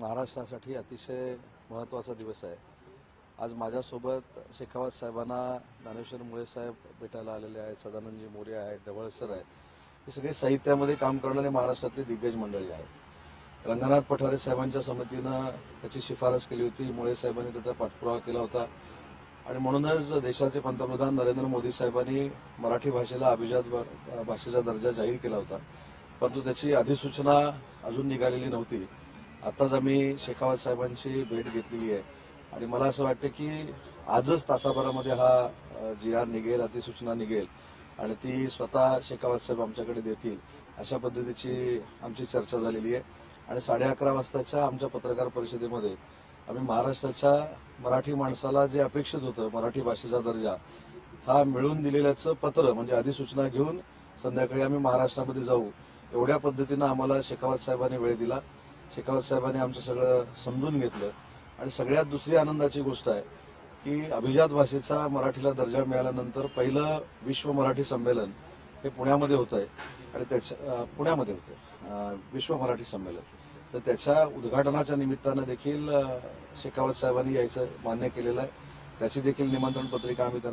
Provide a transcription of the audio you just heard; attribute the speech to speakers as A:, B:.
A: महाराष्ट्रासाठी अतिशय महत्त्वाचा दिवस आहे. आज माझ्यासोबत शेखावत साहेबांना ज्ञानेश्वर मुळे साहेब भेटायला आलेले आहेत सदानंदजी मोरे आहेत ढवळसर आहेत. हे सगळे साहित्यामध्ये काम करणारे महाराष्ट्रातले दिग्गज मंडळी आहेत. रंगनाथ पठारे साहेबांच्या समितीनं त्याची शिफारस केली होती मुळे साहेबांनी त्याचा पाठपुरावा केला होता. आणि म्हणूनच देशाचे पंतप्रधान नरेंद्र मोदी साहेबांनी मराठी भाषेला अभिजात भाषेचा दर्जा जाहीर केला होता. परंतु त्याची अधिसूचना अजून निघालेली नव्हती. आताच आम्ही शेखावत साहेबांची भेट घेतलेली आहे. आणि मला असं वाटतं की आजच तासाभरामध्ये हा जी आर निघेल अधिसूचना निघेल आणि ती स्वतः शेखावत साहेब आमच्याकडे देतील अशा पद्धतीची आमची चर्चा झालेली आहे. आणि साडे अकरा वाजताच्या आमच्या पत्रकार परिषदेमध्ये आम्ही महाराष्ट्राच्या मराठी माणसाला जे अपेक्षित होतं मराठी भाषेचा दर्जा हा मिळून दिलेल्याचं पत्र म्हणजे अधिसूचना घेऊन संध्याकाळी आम्ही महाराष्ट्रामध्ये जाऊ एवढ्या पद्धतीनं आम्हाला शेखावत साहेबांनी वेळ दिला. शेखावत साहेबांनी आमचं सगळं समजून घेतलं. आणि सगळ्यात दुसरी आनंदाची गोष्ट आहे की अभिजात भाषेचा मराठीला दर्जा मिळाल्यानंतर पहिलं विश्व मराठी संमेलन हे पुण्यामध्ये होत आहे. आणि त्याच्या पुण्यामध्ये होतं विश्व मराठी संमेलन. तर त्याच्या उद्घाटनाच्या निमित्तानं देखील शेखावत साहेबांनी यायचं मान्य केलेलं आहे. त्याची देखील निमंत्रण पत्रिका आम्ही त्यांना